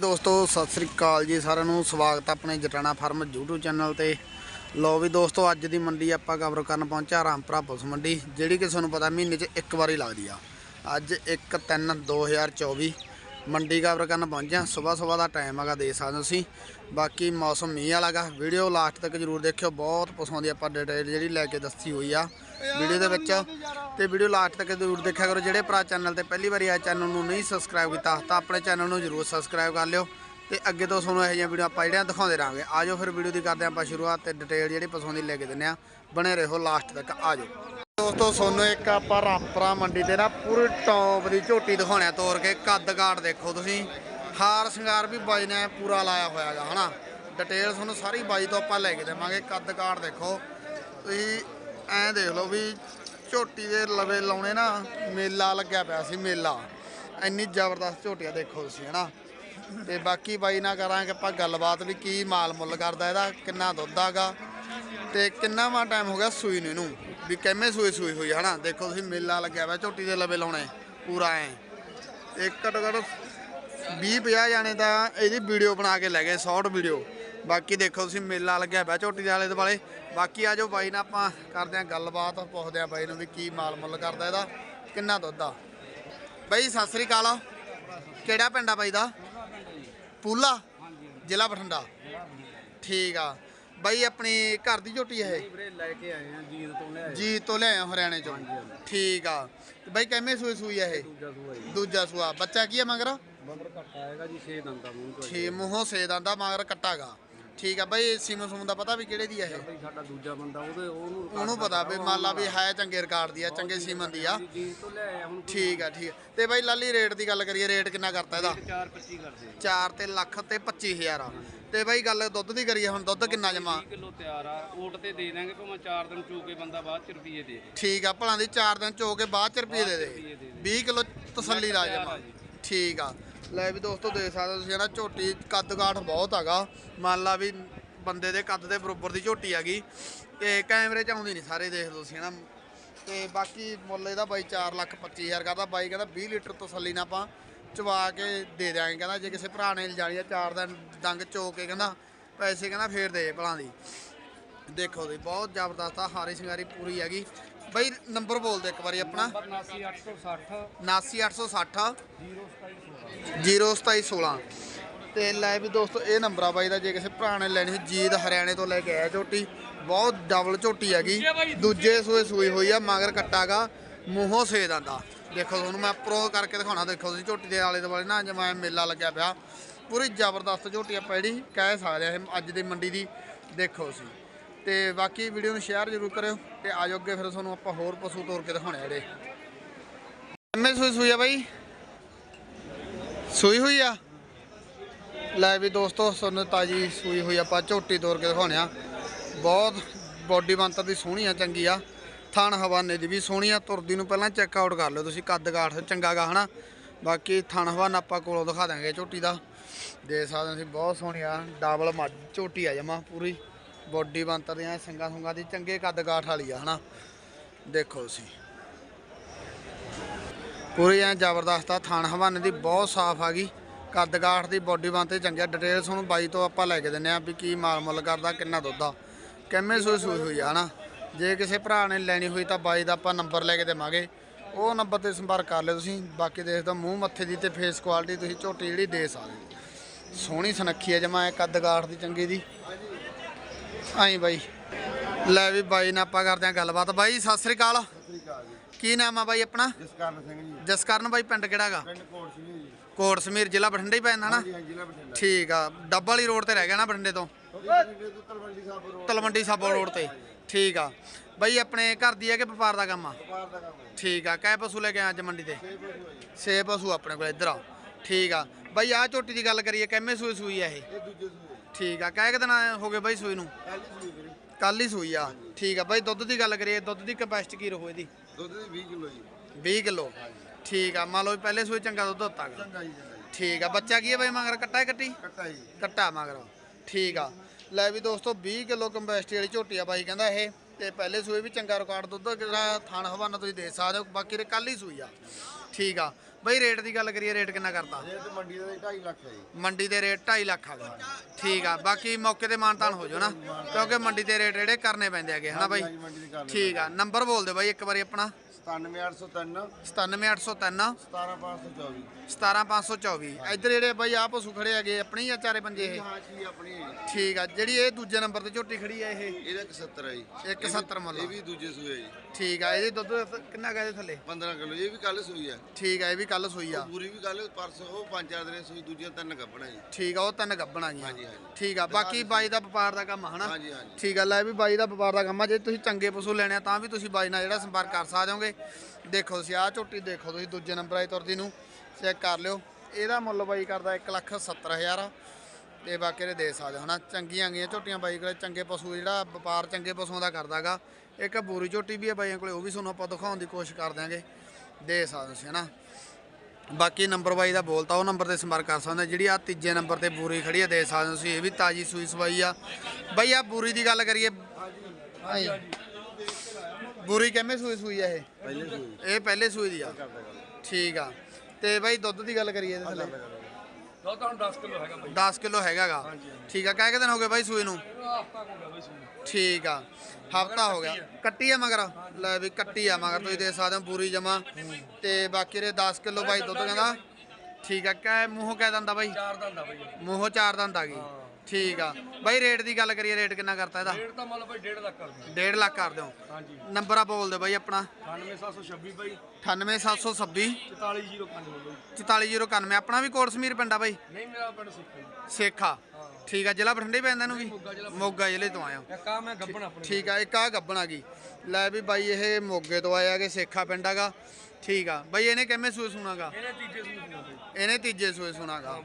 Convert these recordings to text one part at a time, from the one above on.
ਦੋਸਤੋ, ਸਤਿ ਸ੍ਰੀ ਅਕਾਲ ਜੀ ਸਾਰਿਆਂ ਨੂੰ। ਸਵਾਗਤ ਆਪਣੇ ਜਟਾਣਾ ਫਾਰਮ YouTube ਚੈਨਲ ਤੇ। ਲੋ ਵੀ ਦੋਸਤੋ, ਅੱਜ ਦੀ ਮੰਡੀ ਆਪਾਂ ਕਵਰ ਕਰਨ ਪਹੁੰਚਾ ਰਾਮਪੁਰਾ ਪੁਲਿਸ ਮੰਡੀ, ਜਿਹੜੀ ਕਿ ਤੁਹਾਨੂੰ ਪਤਾ ਮਹੀਨੇ 'ਚ ਇੱਕ ਵਾਰੀ ਲੱਗਦੀ ਆ। ਅੱਜ 1 3 2024 ਮੰਡੀ ਕਵਰ ਕਰਨ ਪਹੁੰਚਿਆ। ਸਵੇਰ ਸਵੇਰ ਦਾ ਟਾਈਮ ਹੈਗਾ ਦੇ ਸਕਦੇ ਹੋ ਤੁਸੀਂ। ਬਾਕੀ ਮੌਸਮ ਮੀਂਹ ਵਾਲਾਗਾ ਵੀਡੀਓ ਲਾਸਟ ਤੱਕ ਜਰੂਰ ਦੇਖਿਓ। ਬਹੁਤ ਪਸੰਦ ਆਪਾਂ ਡਿਟੇਲ ਜਿਹੜੀ ਲੈ ਕੇ ਦੱਸੀ ਹੋਈ ਆ ਵੀਡੀਓ ਦੇ ਵਿੱਚ। ਤੇ ਵੀਡੀਓ ਲਾਸਟ ਤੱਕ ਜਰੂਰ ਦੇਖਿਆ ਕਰੋ। ਜਿਹੜੇ ਭਰਾ ਚੈਨਲ ਤੇ ਪਹਿਲੀ ਵਾਰੀ ਆ ਚੈਨਲ ਨੂੰ ਨਹੀਂ ਸਬਸਕ੍ਰਾਈਬ ਕੀਤਾ, ਤਾਂ ਆਪਣੇ ਚੈਨਲ ਨੂੰ ਜਰੂਰ ਸਬਸਕ੍ਰਾਈਬ ਕਰ ਲਿਓ। ਤੇ ਅੱਗੇ ਤੋਂ ਤੁਹਾਨੂੰ ਇਹੋ ਜਿਹੀਆਂ ਵੀਡੀਓ ਆਪਾਂ ਜਿਹੜੀਆਂ ਦਿਖਾਉਂਦੇ ਰਹਾਂਗੇ। ਆਜੋ ਫਿਰ ਵੀਡੀਓ ਦੀ ਕਰਦੇ ਹਾਂ ਆਪਾਂ ਸ਼ੁਰੂਆਤ ਤੇ ਡਿਟੇਲ ਜਿਹੜੀ ਪਸੰਦ ਦੀ ਲੈ ਕੇ ਦਿੰਦੇ ਆ ਬਣੇ ਰਹੋ ਲਾਸਟ ਤੱਕ। ਆਜੋ ਦੋਸਤੋ, ਤੁਹਾਨੂੰ ਇੱਕ ਆਪਾਂ ਰਾਮਪੁਰਾ ਮੰਡੀ ਤੇ ਨਾ ਪੂਰੀ ਟੌਪ ਦੀ ਝੋਟੀ ਦਿਖਾਉਣਿਆ ਤੋਰ ਕੇ, ਕੱਦ ਕਾਠ ਦੇਖੋ ਤੁਸੀਂ। ਹਾਰ ਸ਼ਿੰਗਾਰ ਵੀ ਬਾਈ ਨੇ ਪੂਰਾ ਲਾਇਆ ਹੋਇਆ ਹੈਗਾ ਹਨਾ? ਡਿਟੇਲ ਤੁਹਾਨੂੰ ਸਾਰੀ ਬਾਈ ਤੋਂ ਆਪਾਂ ਲੈ ਕੇ ਦੇਵਾਂਗੇ, ਕੱਦ ਕਾਠ ਦੇਖੋ। ਤੁਸੀਂ ਐਂ ਦੇਖ ਲਓ ਵੀ ਝੋਟੀ ਦੇ ਲਵੇ ਲਾਉਣੇ ਨਾ, ਮੇਲਾ ਲੱਗਿਆ ਪਿਆ ਸੀ, ਮੇਲਾ। ਇੰਨੀ ਜ਼ਬਰਦਸਤ ਝੋਟੀਆਂ ਦੇਖੋ ਤੁਸੀਂ, ਹਨਾ? ਤੇ ਬਾਕੀ ਬਾਈ ਨਾਲ ਕਰਾਂਗੇ ਆਪਾਂ ਗੱਲਬਾਤ ਵੀ, ਕੀ ਮਾਲ ਮੁੱਲ ਕਰਦਾ ਇਹਦਾ, ਕਿੰਨਾ ਦੁੱਧ ਆਗਾ। ਤੇ ਕਿੰਨਾ ਵਾ ਟਾਈਮ ਹੋ ਗਿਆ ਸੂਈ ਨੂੰ ਇਹਨੂੰ, ਵੀ ਕਿਵੇਂ ਸੂਈ ਸੂਈ ਹੋਈ ਹਨਾ? ਦੇਖੋ ਤੁਸੀਂ ਮੇਲਾ ਲੱਗਿਆ ਹੋਇਆ ਝੋਟੀ ਦੇ ਲਵੇ ਲਾਉਣੇ, ਪੂਰਾ ਐ। ਇੱਕ ਘੱਟੋ ਘੱਟ 20 50 ਜਾਣੇ ਤਾਂ ਇਹਦੀ ਵੀਡੀਓ ਬਣਾ ਕੇ ਲੈ ਗਏ ਸ਼ਾਰਟ ਵੀਡੀਓ ਬਾਕੀ ਦੇਖੋ ਤੁਸੀਂ ਮੇਲਾ ਲੱਗਿਆ ਹੋਇਆ ਝੋਟੀ ਦੇ ਆਲੇ ਦੁਆਲੇ। ਬਾਕੀ ਆਜੋ ਬਾਈ ਨਾਲ ਆਪਾਂ ਕਰਦੇ ਆਂ ਗੱਲਬਾਤ, ਪੁੱਛਦੇ ਆਂ ਬਾਈ ਨੂੰ ਵੀ ਕੀ ਮਾਲ ਮੁੱਲ ਕਰਦਾ ਇਹਦਾ, ਕਿੰਨਾ ਦੁੱਧ ਆ। ਬਾਈ, ਸਤਿ ਸ੍ਰੀ ਅਕਾਲ ਕਿਹੜਾ ਪਿੰਡ ਆ ਬਾਈ ਦਾ? ਪੂਲਾ? ਜ਼ਿਲ੍ਹਾ ਬਠਿੰਡਾ। ਠੀਕ ਆ। ਬਾਈ ਆਪਣੀ ਘਰ ਦੀ ਝੋਟੀ ਹੈ ਇਹ? ਵੀਰੇ ਲੈ ਕੇ ਆਏ ਆ ਜੀਤ ਤੋਂ ਲਿਆਏ ਜੀ ਤੋਂ ਲਿਆਏ ਹੋ ਹਰਿਆਣੇ ਚੋਂ। ਠੀਕ ਆ। ਤੇ ਬਾਈ ਕਿੰਨੇ ਸੂਈ ਸੂਈ ਆ ਇਹ? ਦੂਜਾ ਸੂਆ ਜੀ। ਦੂਜਾ ਸੂਆ। ਬੱਚਾ ਕੀ ਆ ਮਗਰ? ਬੰਦਰ ਘੱਟ ਆਏਗਾ ਜੀ 6 ਦੰਦਾਂ ਮੂੰਹ ਤੋਂ ਛੇ ਮੂੰਹੋਂ ਸੇ ਦੰਦਾ ਮਗਰ ਕੱਟਾਗਾ ਠੀਕ ਆ ਬਾਈ ਸੀਮੋ ਸੂਮ ਦਾ ਪਤਾ ਵੀ ਕਿਹੜੇ ਦੀ ਆ ਇਹ? ਬਈ ਸਾਡਾ ਦੂਜਾ ਬੰਦਾ ਉਹਦੇ ਉਹਨੂੰ ਉਹਨੂੰ ਪਤਾ ਵੀ ਮੰਨ ਲਾ ਵੀ ਹੈ ਚੰਗੇ ਰਿਕਾਰਡ ਦੀ ਆ ਚੰਗੇ ਸੀਮਨ ਦੀ ਆ। ਤੋਂ ਹੁਣ ਠੀਕ ਆ ਠੀਕ ਆ। ਤੇ ਬਾਈ ਲਾਲੀ ਰੇਟ ਦੀ ਗੱਲ ਕਰੀਏ ਰੇਟ ਕਿੰਨਾ ਕਰਤਾ ਇਹਦਾ? 4 25 ਕਰਦੇ 4 ਤੇ ਲੱਖ ਤੇ 25000 ਆ। ਤੇ ਬਾਈ ਗੱਲ ਦੁੱਧ ਦੀ ਕਰੀਏ ਹੁਣ ਦੁੱਧ ਕਿੰਨਾ ਜਮਾ? 20 ਕਿਲੋ ਤਿਆਰ ਆ ਓਟ ਤੇ ਦੇ ਦਾਂਗੇ ਭਾਵੇਂ 4 ਦਿਨ ਚੋ ਕੇ ਬੰਦਾ ਬਾਅਦ ਚ ਰੁਪਏ ਦੇ ਦੇ। ਠੀਕ ਆ ਭਲਾਂ ਦੀ 4 ਦਿਨ ਚੋ ਕੇ ਬਾਅਦ ਚ ਰੁਪਏ ਦੇ ਦੇ। ਰੁਪਈਏ ਦੇ 20 ਕਿਲੋ ਤਸੱਲੀ ਲਾ ਤਿਆਰ ਜਮਾ। ਠੀਕ ਆ। ਲੈ ਵੀ ਦੋਸਤੋ ਦੇਖ ਸਕਦੇ ਹੋ ਤੁਸੀਂ ਨਾ ਝੋਟੀ ਕੱਦ ਕਾਠ ਬਹੁਤ ਹੈਗਾ। ਮੰਨ ਲਾ ਵੀ ਬੰਦੇ ਦੇ ਕੱਦ ਦੇ ਬਰੋਬਰ ਦੀ ਝੋਟੀ ਹੈਗੀ। ਤੇ ਕੈਮਰੇ ਚ ਆਉਂਦੀ ਨਹੀਂ ਸਾਰੇ ਦੇਖ ਲਓ ਤੁਸੀਂ ਨਾ ਤੇ ਬਾਕੀ ਮੁੱਲ ਇਹਦਾ ਬਾਈ 4 ਲੱਖ 25000 ਕਰਦਾ, ਬਾਈ ਕਹਿੰਦਾ 20 ਲੀਟਰ ਤਸੱਲੀ ਨਾਲ ਆਪਾਂ ਚਵਾ ਕੇ ਦੇ ਦਿਆਂਗੇ। ਕਹਿੰਦਾ ਜੇ ਕਿਸੇ ਭਰਾ ਨੇ ਲਿਜਾਣੀ ਆ ਚਾਰ ਦਿਨ ਡੰਗ ਚੋ ਕੇ ਕਹਿੰਦਾ, ਪੈਸੇ ਕਹਿੰਦਾ ਫੇਰ ਦੇ ਭਲਾਂ ਦੀ। ਦੇਖੋ ਜੀ, ਬਹੁਤ ਜ਼ਬਰਦਸਤ ਆ, ਹਾਰੀ ਸ਼ਿੰਗਾਰੀ ਪੂਰੀ ਹੈਗੀ। ਬਾਈ ਨੰਬਰ ਬੋਲ ਦੇ ਇੱਕ ਵਾਰੀ ਆਪਣਾ। ਨੰਬਰ 89860 79860 02716 02716 ਤੇ ਲੈ ਵੀ ਦੋਸਤੋ ਇਹ ਨੰਬਰ ਆ ਬਾਈ ਦਾ ਜੇ ਕਿਸੇ ਭਰਾ ਨੇ ਲੈਣੀ ਜੀਤ ਹਰਿਆਣੇ ਤੋਂ ਲੈ ਕੇ ਆਇਆ ਝੋਟੀ। ਬਹੁਤ ਡਬਲ ਝੋਟੀ ਹੈਗੀ। ਦੂਜੇ ਸੂਏ ਸੂਈ ਹੋਈ ਆ ਮਗਰ ਕੱਟਾਗਾ ਮੂੰਹੋਂ ਸੇ ਦੰਦਾ। ਦੇਖੋ ਤੁਹਾਨੂੰ ਮੈਂ ਪ੍ਰੋ ਕਰਕੇ ਦਿਖਾਉਣਾ। ਦੇਖੋ ਤੁਸੀਂ ਝੋਟੀ ਦੇ ਆਲੇ ਦੁਆਲੇ ਨਾ ਜਿਵੇਂ ਮੇਲਾ ਲੱਗਿਆ ਪਿਆ। ਪੂਰੀ ਜ਼ਬਰਦਸਤ ਝੋਟੀ ਆਪਾਂ ਜਿਹੜੀ ਕਹਿ ਸਕਦੇ ਆ ਅੱਜ ਦੀ ਮੰਡੀ ਦੀ। ਦੇਖੋ ਸੀ ਤੇ ਬਾਕੀ ਵੀਡੀਓ ਨੂੰ ਸ਼ੇਅਰ ਜ਼ਰੂਰ ਕਰਿਓ ਤੇ ਆਜੋ ਅੱਗੇ ਫਿਰ ਤੁਹਾਨੂੰ ਆਪਾਂ ਹੋਰ ਪਸ਼ੂ ਤੋਰ ਕੇ ਦਿਖਾਉਣੇ ਆ ਜਿਹੜੇ। ਕਿੰਨੇ ਸੂਈ ਸੂਈ ਆ ਬਾਈ? ਸੂਈ ਹੋਈ ਆ? ਲੈ ਵੀ ਦੋਸਤੋ, ਤੁਹਾਨੂੰ ਤਾਜੀ ਸੂਈ ਹੋਈ ਆਪਾਂ ਝੋਟੀ ਤੋਰ ਕੇ ਦਿਖਾਉਣੇ ਆ। ਬਹੁਤ ਬੋਡੀ ਬੰਤਰ ਦੀ ਸੋਹਣੀ ਆ, ਚੰਗੀ ਆ। ਥਣ ਹਵਾਨੇ ਦੀ ਵੀ ਸੋਹਣੀ ਆ, ਤੁਰਦੀ ਨੂੰ ਪਹਿਲਾਂ ਚੈੱਕ ਆਊਟ ਕਰ ਲਿਓ ਤੁਸੀਂ, ਕੱਦ ਕਾਠ ਚੰਗਾ ਗਾ, ਹਨਾ? ਬਾਕੀ ਥਣ ਹਵਾਨਾ ਆਪਾਂ ਕੋਲੋਂ ਦਿਖਾ ਦਾਂਗੇ ਝੋਟੀ ਦਾ। ਦੇ ਸਕਦੇ ਹੋ ਤੁਸੀਂ, ਬਹੁਤ ਸੋਹਣੀ ਆ, ਡਬਲ ਮੱਝ, ਝੋਟੀ ਆ ਜਮਾ ਪੂਰੀ। ਬੋਡੀ ਬੰਤਰ ਦੀਆਂ ਸਿੰਗਾ ਸੁੰਗਾ ਦੀ ਚੰਗੇ ਕੱਦ ਗਾਠ ਵਾਲੀ ਆ, ਹਨਾ? ਦੇਖੋ ਤੁਸੀਂ। ਪੂਰੀ ਐ ਜ਼ਬਰਦਸਤ ਆ, ਥਾਣ ਹਵਾਨੇ ਦੀ ਬਹੁਤ ਸਾਫ਼ ਆ ਗਈ। ਕੱਦ ਕਾਠ ਦੀ, ਬੋਡੀ ਬਣ ਤੇ ਚੰਗਿਆ ਡਿਟੇਲ ਤੁਹਾਨੂੰ ਬਾਈ ਤੋਂ ਆਪਾਂ ਲੈ ਕੇ ਦਿੰਨੇ ਆ ਵੀ ਕੀ ਮਾਲ ਮੁੱਲ ਕਰਦਾ, ਕਿੰਨਾ ਦੁੱਧ ਆ। ਕਿੰਨੇ ਸੂਈ ਸੂਈ ਹੋਈ ਆ, ਹਨਾ? ਜੇ ਕਿਸੇ ਭਰਾ ਨੇ ਲੈਣੀ ਹੋਈ ਤਾਂ ਬਾਈ ਦਾ ਆਪਾਂ ਨੰਬਰ ਲੈ ਕੇ ਦੇਵਾਂਗੇ। ਉਹ ਨੰਬਰ ਤੇ ਸੰਪਰਕ ਕਰ ਲਿਓ ਤੁਸੀਂ। ਬਾਕੀ ਦੇਖਦਾ ਮੂੰਹ ਮੱਥੇ ਦੀ ਤੇ ਫੇਸ ਕੁਆਲਿਟੀ ਤੁਸੀਂ ਝੋਟੀ ਜਿਹੜੀ ਦੇ ਸਕਦੇ ਹੋ। ਸੋਹਣੀ ਸੁਨੱਖੀ ਹੈ ਜਮਾ ਕੱਦ ਗਾਠ ਦੀ ਚੰਗੀ ਦੀ। ਆਈ ਬਾਈ। ਲੈ ਵੀ ਬਾਈ ਨਾਲ ਆਪਾਂ ਕਰਦੇ ਆ ਗੱਲਬਾਤ। ਬਾਈ ਸਤਿ ਸ੍ਰੀ ਅਕਾਲ। ਕੀ ਨਾਮ ਆ ਬਾਈ ਆਪਣਾ? ਜਸਕਰਨ ਸਿੰਘ ਜੀ। ਜਸਕਰਨ ਬਾਈ ਪਿੰਡ ਕਿਹੜਾ ਗਾ ਪਿੰਡ ਕੋਟ ਸਿੰਘ ਜੀ। ਕੋਟ ਸਮੀਰ ਜ਼ਿਲ੍ਹਾ ਬਠਿੰਡਾ ਹੀ ਪੈਂਦਾ ਨਾ? ਠੀਕ ਆ। ਡੱਬ ਵਾਲੀ ਰੋਡ ਤੇ ਰਹਿ ਗਿਆ ਨਾ ਬਠਿੰਡੇ ਤੋਂ? ਤਲਵੰਡੀ ਸਾਬੋ ਰੋਡ ਤੇ। ਠੀਕ ਆ। ਬਾਈ ਆਪਣੇ ਘਰ ਦੀ ਹੈ ਕਿ ਵਪਾਰ ਦਾ ਕੰਮ ਆ? ਦਾ ਕੰਮ ਠੀਕ ਆ। ਕੈ ਪਸ਼ੂ ਲੈ ਕੇ ਆਏ ਅੱਜ ਮੰਡੀ ਤੇ? ਛੇ ਪਸ਼ੂ ਆਪਣੇ ਕੋਲ ਇੱਧਰ ਆ। ਠੀਕ ਆ। ਬਾਈ ਆ ਝੋਟੀ ਦੀ ਗੱਲ ਕਰੀਏ ਕਿੰਨੇ ਸੂਈ ਸੂਈ ਆ ਇਹ? ਇਹ ਦੂਜੇ ਠੀਕ ਆ ਕਹਿ ਕਿ ਦਿਨ ਹੋ ਗਏ ਬਾਈ ਸੂਈ ਨੂੰ। ਪਹਿਲੀ ਸੂਈ ਵੀਰੇ। ਕੱਲ ਹੀ ਸੂਈ ਆ। ਠੀਕ ਆ ਬਾਈ ਦੁੱਧ ਦੀ ਗੱਲ ਕਰੀਏ ਦੁੱਧ ਦੀ ਕਪੈਸਿਟੀ ਕੀ ਰਹੋ ਇਹਦੀ? ਦੁੱਧ ਦੀ 20 ਕਿਲੋ ਜੀ। 20 ਕਿਲੋ। ਠੀਕ ਆ ਮੰਨ ਲਓ ਵੀ ਪਹਿਲੇ ਸੂਈ ਚੰਗਾ ਦੁੱਧ ਦਿੱਤਾ ਗਾ। ਚੰਗਾ ਜੀ ਚੰਗਾ ਜੀ। ਠੀਕ ਆ ਬੱਚਾ ਕੀ ਹੈ ਬਾਈ ਮਗਰ ਕੱਟਾ ਹੈ ਕੱਟੀ? ਕੱਟਾ ਜੀ। ਕੱਟਾ ਮਗਰ। ਠੀਕ ਆ। ਲੈ ਵੀ ਦੋਸਤੋ 20 ਕਿਲੋ ਕੰਬੈਸਟੀ ਵਾਲੀ ਝੋਟੀ ਆ ਬਾਈ ਕਹਿੰਦਾ ਇਹ। ਤੇ ਪਹਿਲੇ ਸੂਏ ਵੀ ਚੰਗਾ ਰਿਕਾਰਡ ਦੁੱਧ ਜਿਹੜਾ ਥਣ ਹਵਾਨਾ ਤੁਸੀਂ ਦੇ ਸਕਦੇ ਹੋ ਬਾਕੀ ਕੱਲ ਹੀ ਸੂਈ ਆ। ਠੀਕ ਆ। ਬਈ ਰੇਟ ਦੀ ਗੱਲ ਕਰੀਏ ਰੇਟ ਕਿੰਨਾ ਕਰਤਾ? ਰੇਟ ਮੰਡੀ ਦਾ 2.5 ਲੱਖ ਹੈ ਜੀ। ਮੰਡੀ ਦੇ ਰੇਟ 2.5 ਲੱਖ ਆ ਠੀਕ ਆ ਬਾਕੀ ਮੌਕੇ ਤੇ ਮਾਨਤਾਨ ਹੋ ਜਾਓ ਨਾ ਕਿਉਂਕਿ ਮੰਡੀ ਦੇ ਰੇਟ ਜਿਹੜੇ ਕਰਨੇ ਪੈਂਦੇ ਹੈਗੇ ਹਨਾ ਬਾਈ? ਠੀਕ ਆ। ਨੰਬਰ ਬੋਲ ਦਿਓ ਬਾਈ ਇੱਕ ਵਾਰੀ ਆਪਣਾ। 97803 97803 17524 17524 ਇੱਧਰ ਜਿਹੜੇ ਬਾਈ ਆ ਪਸ਼ੂ ਖੜੇ ਹੈਗੇ ਆਪਣੀ ਜਾਂ ਚਾਰੇ ਪੰਜੇ ਇਹ? ਹਾਂ ਜੀ ਆਪਣੀ ਹੈ ਜੀ। ਠੀਕ ਆ ਜਿਹੜੀ ਇਹ ਦੂਜੇ ਨੰਬਰ ਤੇ ਝੋਟੀ ਖੜੀ ਆ ਇਹ? ਇਹਦਾ 71 ਹੈ ਜੀ। ਇੱਕ 70 ਮੁੱਲ ਇਹ ਵੀ ਦੂਜੇ ਸੂਏ ਜੀ। ਠੀਕ ਆ ਇਹਦੀ ਦੁੱਧ ਕਿੰਨਾ ਗਾ ਇਹਦੇ ਥੱਲੇ? 15 ਕਿਲੋ ਇਹ ਵੀ ਕੱਲ ਸੂਈ ਹੈ ਠੀਕ ਆ ਇਹ ਵੀ ਕੱਲ ਸੂਈ ਆ। ਪੂਰੀ ਵੀ ਕੱਲ ਪਰਸੋਂ ਉਹ ਪੰਜ ਚਾਰ ਦਿਨ ਸੂਈ ਦੂਜੀਆਂ ਤਿੰਨ ਕੱਪਣਾ ਜੀ। ਠੀਕ ਆ ਉਹ ਤਿੰਨ ਗੱਬਣਾ ਗਈਆਂ ਹਾਂਜੀ, ਹਾਂਜੀ। ਠੀਕ ਆ ਬਾਕੀ ਬਾਈ ਦਾ ਵਪਾਰ ਦਾ ਕੰਮ ਆ ਹਨਾ? ਹਾਂਜੀ ਹਾਂਜੀ। ਠੀਕ ਆ ਲੈ ਵੀ ਬਾਈ ਦਾ ਵਪਾਰ ਦਾ ਕੰਮ ਆ ਜੇ ਤੁਸੀਂ ਚੰਗੇ ਪਸ਼ੂ ਲੈਣੇ ਆ ਤਾਂ ਵੀ ਤੁਸੀਂ ਬਾਈ ਨਾਲ ਜਿਹੜਾ ਸੰਪਰਕ ਕਰ ਸਕਦੇ ਹੋਗੇ। ਦੇਖੋ ਤੁਸੀਂ ਆਹ ਝੋਟੀ ਦੇਖੋ ਤੁਸੀਂ, ਦੂਜੇ ਨੰਬਰ ਆਈ ਤੁਰਦੀ ਨੂੰ ਚੈੱਕ ਕਰ ਲਿਓ। ਇਹਦਾ ਮੁੱਲ ਬਾਈ ਕਰਦਾ 170000 ਤੇ ਬਾਕੀ ਦੇ ਦੇ ਸਕਦੇ ਹੋ, ਹਨਾ? ਚੰਗੀਆਂ ਗਈਆਂ ਝੋਟੀਆਂ ਬਾਈ ਕੋਲੇ, ਚੰਗੇ ਪਸ਼ੂ, ਜਿਹੜਾ ਵਪਾਰ ਚੰਗੇ ਪਸ਼ੂਆਂ ਦਾ ਕਰਦਾਗਾ ਇੱਕ ਬੂਰੀ ਝੋਟੀ ਵੀ ਹੈ ਬਾਈਆਂ ਕੋਲੇ, ਉਹ ਵੀ ਤੁਹਾਨੂੰ ਆਪਾਂ ਦਿਖਾਉਣ ਦੀ ਕੋਸ਼ਿਸ਼ ਕਰ ਦਿਆਂਗੇ। ਦੇ ਸਕਦੇ ਹੋ ਤੁਸੀਂ, ਹਨਾ? ਬਾਕੀ ਨੰਬਰ ਬਾਈ ਦਾ ਬੋਲਤਾ, ਉਹ ਨੰਬਰ ਤੇ ਸੰਪਰਕ ਕਰ ਸਕਦੇ ਜਿਹੜੀ ਆ ਤੀਜੇ ਨੰਬਰ ਤੇ ਬੂਰੀ ਖੜੀ ਹੈ ਦੇ ਸਕਦੇ ਹੋ ਤੁਸੀਂ, ਇਹ ਵੀ ਤਾਜੀ ਸੂਈ ਸਵਾਈ ਆ। ਬਾਈ ਆ ਬੂਰੀ ਦੀ ਗੱਲ ਕਰੀਏ। ਹਾਂਜੀ। ਬੂਰੀ ਕਿਵੇਂ ਸੂਈ ਸੂਈ ਆ ਇਹ? ਪਹਿਲੇ ਸੂਈ। ਇਹ ਪਹਿਲੇ ਸੂਈ ਦੀ ਆ। ਠੀਕ ਆ। ਤੇ ਬਾਈ ਦੁੱਧ ਦੀ ਗੱਲ ਕਰੀਏ ਇਹਦੇ ਥੱਲੇ। ਦੁੱਧ ਹੁਣ 10 ਕਿਲੋ ਹੈਗਾ ਬਾਈ। 10 ਕਿਲੋ ਹੈਗਾਗਾ। ਠੀਕ ਆ। ਕਹਿ ਕੇ ਦਿਨ ਹੋ ਗਏ ਬਾਈ ਸੂਈ ਨੂੰ? ਹਫਤਾ ਹੋ ਗਿਆ ਬਾਈ ਸੂਈ ਠੀਕ ਆ। ਹਫਤਾ ਹੋ ਗਿਆ। ਕੱਟੀ ਆ। ਮਗਰ? ਲੈ ਵੀ ਕੱਟੀ ਆ ਮਗਰ। ਤੁਸੀਂ ਦੇ ਸਕਦੇ ਹੋ ਪੂਰੀ ਜਮਾ। ਤੇ ਬਾਕੀ ਦੇ 10 ਕਿਲੋ ਬਾਈ ਦੁੱਧ ਕਹਿੰਦਾ। ਠੀਕ ਆ। ਕਹਿ ਮੂੰਹੋਂ ਕਹਿ ਦਿੰਦਾ ਬਾਈ। ਚਾਰ ਦੰਦ ਬਾਈ। ਮੂੰਹੋਂ ਚਾਰ ਦੰਦ ਆ ਗਈ ਠੀਕ ਆ। ਬਾਈ ਰੇਟ ਦੀ ਗੱਲ ਕਰੀਏ ਰੇਟ ਕਿੰਨਾ ਕਰਤਾ ਇਹਦਾ? ਰੇਟ ਤਾਂ ਮੰਨ ਬਾਈ 1.5 ਲੱਖ ਕਰ ਦਿੰਦੇ 1.5 ਲੱਖ ਕਰ ਦਿਓ। ਹਾਂਜੀ। ਨੰਬਰ ਆ ਬੋਲ ਦਿਓ ਬਾਈ ਆਪਣਾ। 98726 ਬਾਈ। 98726 44005 ਬਾਈ। 44091 ਆਪਣਾ ਵੀ ਕੋਟ ਸਮੀਰ ਪਿੰਡ ਆ ਬਾਈ? ਨਹੀਂ ਮੇਰਾ ਪਿੰਡ ਸਿੱਖ ਸੇਖਾ ਠੀਕ ਆ ਜ਼ਿਲ੍ਹਾ ਬਠਿੰਡੇ ਪੈਂਦਾ ਇਹਨੂੰ ਵੀ? ਮੋਗਾ ਜ਼ਿਲ੍ਹਾ ਤੋਂ ਆਇਆ ਇੱਕ ਆ ਮੈਂ ਗੱਬਣ ਆਪਣੀ ਠੀਕ ਆ ਇੱਕ ਆ ਗੱਬਣ ਆ ਗਈ। ਲੈ ਵੀ ਬਾਈ ਇਹ ਮੋਗੇ ਤੋਂ ਆਇਆ ਕਿ ਸੇਖਾ ਪਿੰਡ ਹੈਗਾ। ਠੀਕ ਆ। ਬਾਈ ਇਹਨੇ ਕਿਵੇਂ ਸੂਏ ਸੁਣਾਗਾ? ਇਹਨੇ ਤੀਜੇ ਸੂਏ ਸੁਣਾ ਬਾਈ। ਇਹਨੇ ਤੀਜੇ ਸੂਏ ਸੁਣਾਗਾ।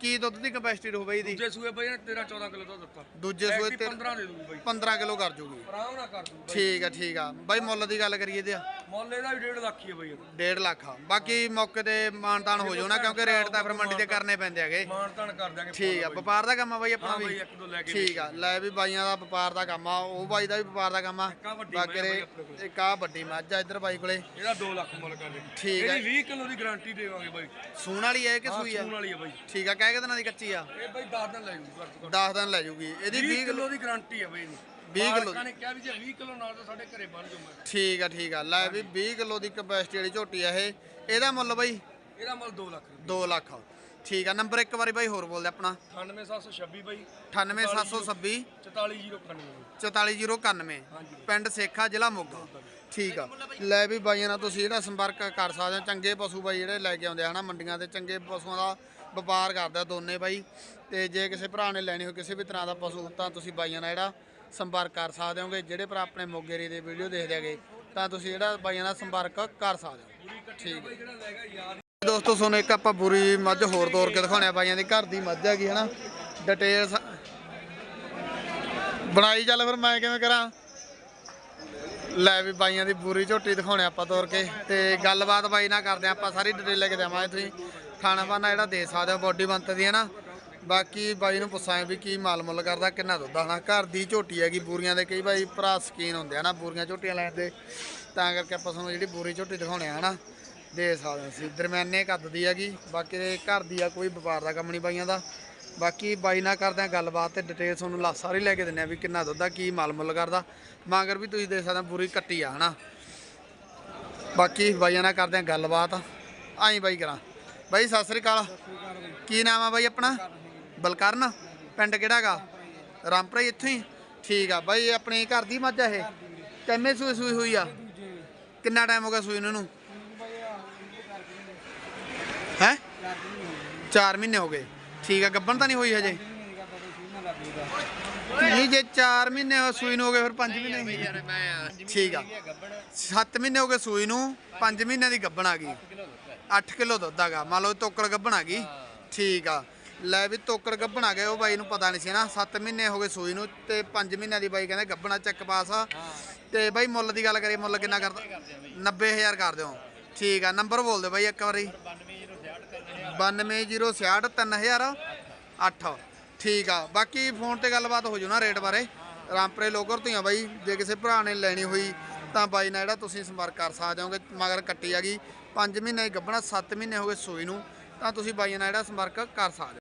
ਕੀ ਦੁੱਧ ਦੀ ਕਪੈਸਿਟੀ ਰਹੂ ਬਾਈ ਦੀ ਦੂਜੇ ਸੂਏ ਬਾਈ 13 14 ਕਿਲੋ ਦੁੱਧ ਦਿੱਤਾ। ਦੂਜੇ ਸੂਏ ਤੇ 15 ਦੇ ਦੂਗੀ ਬਾਈ। 15 ਕਿਲੋ ਕਰ ਜੂਗੀ। ਆਰਾਮ ਨਾਲ ਕਰ ਦੂ ਬਾਈ। ਠੀਕ ਆ ਠੀਕ ਆ। ਬਾਈ ਮੁੱਲ ਦੀ ਗੱਲ ਕਰੀਏ ਤੇ ਮੁੱਲ ਇਹਦਾ ਵੀ 1.5 ਲੱਖ ਹੀ ਹੈ ਬਾਈ 1.5 ਲੱਖ ਆ। ਬਾਕੀ ਮੌਕੇ ਤੇ ਮਾਨਤਾਨ ਹੋ ਨਾ ਕਿਉਂਕਿ ਰੇਟ ਤਾਂ ਫਿਰ ਮੰਡੀ ਤੇ ਕਰਨੇ ਪੈਂਦੇ ਹੈਗੇ। ਮਾਣ ਤਾਣ ਕਰ ਦਿਆਂਗੇ ਠੀਕ ਆ ਵਪਾਰ ਦਾ ਕੰਮ ਆ ਬਾਈ ਆਪਣਾ ਵੀ। ਦੋ ਠੀਕ ਆ। ਲੈ ਵੀ ਬਾਈਆਂ ਦਾ ਵਪਾਰ ਦਾ ਕੰਮ ਆ ਉਹ ਬਾਈ ਦਾ ਵੀ ਵਪਾਰ ਦਾ ਕੰਮ ਆ। ਆ ਬਾਕੀ ਆ। ਇੱਕ ਆ ਵੱਡੀ ਮੱਝ ਆ ਇੱਧਰ ਬਾਈ ਕੋਲੇ। ਇਹਦਾ 2 ਲੱਖ ਮੁੱਲ ਕਰ ਦੇ ਠੀਕ ਹੈ। ਇਹਦੀ 20 ਕਿਲੋ ਦੀ ਗਾਰੰਟੀ ਦੇਵਾਂਗੇ ਬਾਈ। ਸੂਣ ਵਾਲੀ ਹੈ ਕਿ ਸੂਈ ਆ? ਸੂਣ ਵਾਲੀ ਹੈ ਬਾਈ। ਠੀਕ ਆ ਕਹਿ ਕੇ ਦਿਨਾਂ ਦੀ ਕੱਚੀ ਆ? ਇਹ ਬਾਈ 10 ਦਿਨ ਲੈ ਘੱਟ 10 ਦਿਨ ਲੈ ਜੂਗੀ ਇਹਦੀ 20 20 ਕਿਲੋ ਦੀ ਗਾਰੰਟੀ ਹੈ ਬਾਈ ਇਹਦੀ। 20 ਕਿਲੋ ਮਾਲਕਾਂ ਨੇ ਕਿਹਾ ਵੀ ਜੇ 20 ਕਿਲੋ ਨਾਲ ਤਾਂ ਸਾਡੇ ਘਰੇ ਬਣ ਜਾਊ ਮੈਂ। ਠੀਕ ਆ ਠੀਕ ਆ। ਲੈ ਵੀ 20 ਕਿਲੋ ਦੀ ਕਪੈਸਿਟੀ ਵਾਲੀ ਝੋਟੀ ਆ ਇਹ। ਇਹਦਾ ਮੁੱਲ ਬਾਈ? ਇਹਦਾ ਮੁੱਲ 2 ਲੱਖ। 2 ਲੱਖ ਠੀਕ ਆ ਨੰਬਰ ਇੱਕ ਵਾਰੀ ਬਾਈ ਹੋਰ ਬੋਲ ਦੇ ਆਪਣਾ। 98726 ਬਾਈ। 98726 44091 44091 ਹਾਂਜੀ। ਪਿੰਡ ਸੇਖਾ ਜ਼ਿਲ੍ਹਾ ਮੋਗਾ। ਠੀਕ ਆ। ਲੈ ਵੀ ਬਾਈਆਂ ਨਾਲ ਤੁਸੀਂ ਜਿਹੜਾ ਸੰਪਰਕ ਕਰ ਸਕਦੇ ਹੋ, ਚੰਗੇ ਪਸ਼ੂ ਬਾਈ ਜਿਹੜੇ ਲੈ ਕੇ ਆਉਂਦੇ ਆ, ਹਨਾ, ਮੰਡੀਆਂ ਤੇ ਚੰਗੇ ਪਸ਼ੂਆਂ ਦਾ ਵਪਾਰ ਕਰਦਾ ਦੋਨੇ ਬਾਈ। ਤੇ ਜੇ ਕਿਸੇ ਭਰਾ ਨੇ ਲੈਣੀ ਹੋ ਕਿਸੇ ਵੀ ਤਰ੍ਹਾਂ ਦਾ ਪਸ਼ੂ, ਤਾਂ ਤੁਸੀਂ ਬਾਈਆਂ ਨਾਲ ਜਿਹੜਾ ਸੰਪਰਕ ਕਰ ਸਕਦੇ ਹੋਗੇ। ਜਿਹੜੇ ਭਰਾ ਆਪਣੇ ਮੋਗੇ ਏਰੀਏ ਦੇ ਵੀਡੀਓ ਦੇਖਦੇ ਹੈਗੇ, ਤਾਂ ਤੁਸੀਂ ਜਿਹੜਾ ਬਾਈਆਂ ਨਾਲ ਸੰਪਰਕ ਕਰ ਸਕਦੇ ਹੋ। ਠੀਕ ਹੈ ਦੋਸਤੋ, ਤੁਹਾਨੂੰ ਇੱਕ ਆਪਾਂ ਬੁਰੀ ਮੱਝ ਹੋਰ ਤੋਰ ਕੇ ਦਿਖਾਉਣੇ ਆ। ਬਾਈਆਂ ਦੀ ਘਰ ਦੀ ਮੱਝ ਹੈਗੀ, ਹਨਾ। ਡਿਟੇਲਸ ਬਣਾਈ ਚੱਲ ਫਿਰ ਮੈਂ ਕਿਵੇਂ ਕਰਾਂ? ਲੈ ਵੀ ਬਾਈਆਂ ਦੀ ਬੁਰੀ ਝੋਟੀ ਦਿਖਾਉਣੇ ਆਪਾਂ ਤੋਰ ਕੇ ਤੇ ਗੱਲਬਾਤ ਬਾਈ ਨਾਲ ਕਰਦੇ ਆ ਆਪਾਂ ਸਾਰੀ ਡਿਟੇਲ ਲੈ ਕੇ ਦੇਵਾਂਗੇ ਤੁਸੀਂ। ਖਾਣਾ ਪਾਣਾ ਜਿਹੜਾ ਦੇ ਸਕਦੇ ਹੋ ਬੋਡੀ ਬੰਤ ਦੀ, ਹੈ ਨਾ? ਬਾਕੀ ਬਾਈ ਨੂੰ ਪੁੱਛਾਂਗੇ ਵੀ ਕੀ ਮਾਲ ਮੁੱਲ ਕਰਦਾ, ਕਿੰਨਾ ਦੁੱਧ ਆਣਾ ਘਰ ਦੀ ਝੋਟੀ ਹੈਗੀ ਬੂਰੀਆਂ ਦੇ, ਕਈ ਬਾਈ ਭਰਾ ਸਕੀਨ ਹੁੰਦੇ ਆ ਨਾ ਬੂਰੀਆਂ ਝੋਟੀਆਂ ਲੈਣ ਦੇ। ਤਾਂ ਕਰਕੇ ਆਪਾਂ ਤੁਹਾਨੂੰ ਜਿਹੜੀ ਬੂਰੀ ਝੋਟੀ ਦਿਖਾਉਣੇ ਆ ਨਾ? ਦੇ ਸਕਦੇ ਹਾਂ ਅਸੀਂ। ਦਰਮਿਆਨੇ ਕੱਦ ਦੀ ਹੈਗੀ, ਬਾਕੀ ਘਰ ਦੀ ਆ, ਕੋਈ ਵਪਾਰ ਦਾ ਕੰਮ ਨਹੀਂ ਬਾਈਆਂ ਦਾ। ਬਾਕੀ ਬਾਈ ਨਾਲ ਕਰਦੇ ਆ ਗੱਲਬਾਤ ਤੇ ਡਿਟੇਲ ਤੁਹਾਨੂੰ ਲਾ ਸਾਰੀ ਲੈ ਕੇ ਦਿੰਨੇ ਆ ਵੀ ਕਿੰਨਾ ਦੁੱਧ ਆ, ਕੀ ਮਾਲ ਮੁੱਲ ਕਰਦਾ। ਮਗਰ ਵੀ ਤੁਸੀਂ ਦੇਖ ਸਕਦੇ ਹੋ ਪੂਰੀ ਕੱਟੀ ਆ, ਹਨਾ। ਬਾਕੀ ਬਾਈਆਂ ਨਾਲ ਕਰਦੇ ਆ ਗੱਲਬਾਤ। ਆਈ ਬਾਈ ਕਰਾਂ। ਬਾਈ, ਸਤਿ ਸ੍ਰੀ ਅਕਾਲ। ਕੀ ਨਾਮ ਆ ਬਾਈ ਆਪਣਾ? ਬਲਕਰਨ। ਪਿੰਡ ਕਿਹੜਾਗਾ ਰਾਮਪੁਰਾ ਹੀ ਇੱਥੋਂ ਹੀ? ਠੀਕ ਆ। ਬਾਈ, ਆਪਣੇ ਘਰ ਦੀ ਮੱਝ ਆ ਇਹ? ਕਿੰਨੇ ਸੂਈ ਸੂਈ ਹੋਈ ਆ? ਕਿੰਨਾ ਟਾਈਮ ਹੋ ਗਿਆ ਸੂਈ ਨੂੰ? ਇਹਨੂੰ ਹੈ? 4 ਮਹੀਨੇ ਹੋ ਗਏ। ਠੀਕ ਆ, ਗੱਬਣ ਤਾਂ ਨਹੀਂ ਹੋਈ ਹਜੇ? ਨਹੀਂ, ਜੇ 4 ਮਹੀਨੇ ਸੂਈ ਨੂੰ ਹੋ ਗਏ, ਫਿਰ 5 ਮਹੀਨੇ ਠੀਕ ਆ। 7 ਮਹੀਨੇ ਹੋ ਗਏ ਸੂਈ ਨੂੰ 5 ਮਹੀਨਿਆਂ ਦੀ ਗੱਬਣ ਆ ਗਈ। 8 ਕਿਲੋ ਦੁੱਧ ਆਗਾ ਮੰਨ ਲਓ ਤੋਕੜ ਗੱਬਣ ਆ ਗਈ। ਠੀਕ ਆ। ਲੈ ਵੀ ਤੋਕੜ ਗੱਬਣ ਆ ਗਏ, ਉਹ ਬਾਈ ਨੂੰ ਪਤਾ ਨਹੀਂ ਸੀ ਨਾ। 7 ਮਹੀਨੇ ਹੋ ਗਏ ਸੂਈ ਨੂੰ ਤੇ 5 ਮਹੀਨਿਆਂ ਦੀ ਬਾਈ ਕਹਿੰਦੇ ਗੱਬਣਾ ਚੱਕ ਪਾਸ ਆ। ਤੇ ਬਾਈ ਮੁੱਲ ਦੀ ਗੱਲ ਕਰੀਏ, ਮੁੱਲ ਕਿੰਨਾ ਕਰਦਾ? 90000 ਕਰ ਦਿਓ। ਠੀਕ ਆ। ਨੰਬਰ ਬੋਲ ਦਿਓ ਬਾਈ ਇੱਕ ਵਾਰੀ। 92066 3000 8 ਠੀਕ ਆ ਬਾਕੀ ਫੋਨ ਤੇ ਗੱਲਬਾਤ ਹੋ ਜੂ ਨਾ ਰੇਟ ਬਾਰੇ ਰਾਮਪਰੇ ਲੋਕਰ ਤੋਂ ਆ ਬਾਈ ਜੇ ਕਿਸੇ ਭਰਾ ਨੇ ਲੈਣੀ ਹੋਈ ਤਾਂ ਬਾਈ ਨਾਲ ਜਿਹੜਾ ਤੁਸੀਂ ਸੰਪਰਕ ਕਰ ਸਕਦੇ ਹੋਗੇ ਮਗਰ ਕੱਟੀ ਆ ਗਈ 5 ਮਹੀਨੇ ਗੱਭਣਾ 7 ਮਹੀਨੇ ਹੋ ਗਏ ਸੂਈ ਨੂੰ ਤਾਂ ਤੁਸੀਂ ਬਾਈ ਨਾਲ ਜਿਹੜਾ ਸੰਪਰਕ ਕਰ ਸਕਦੇ ਹੋ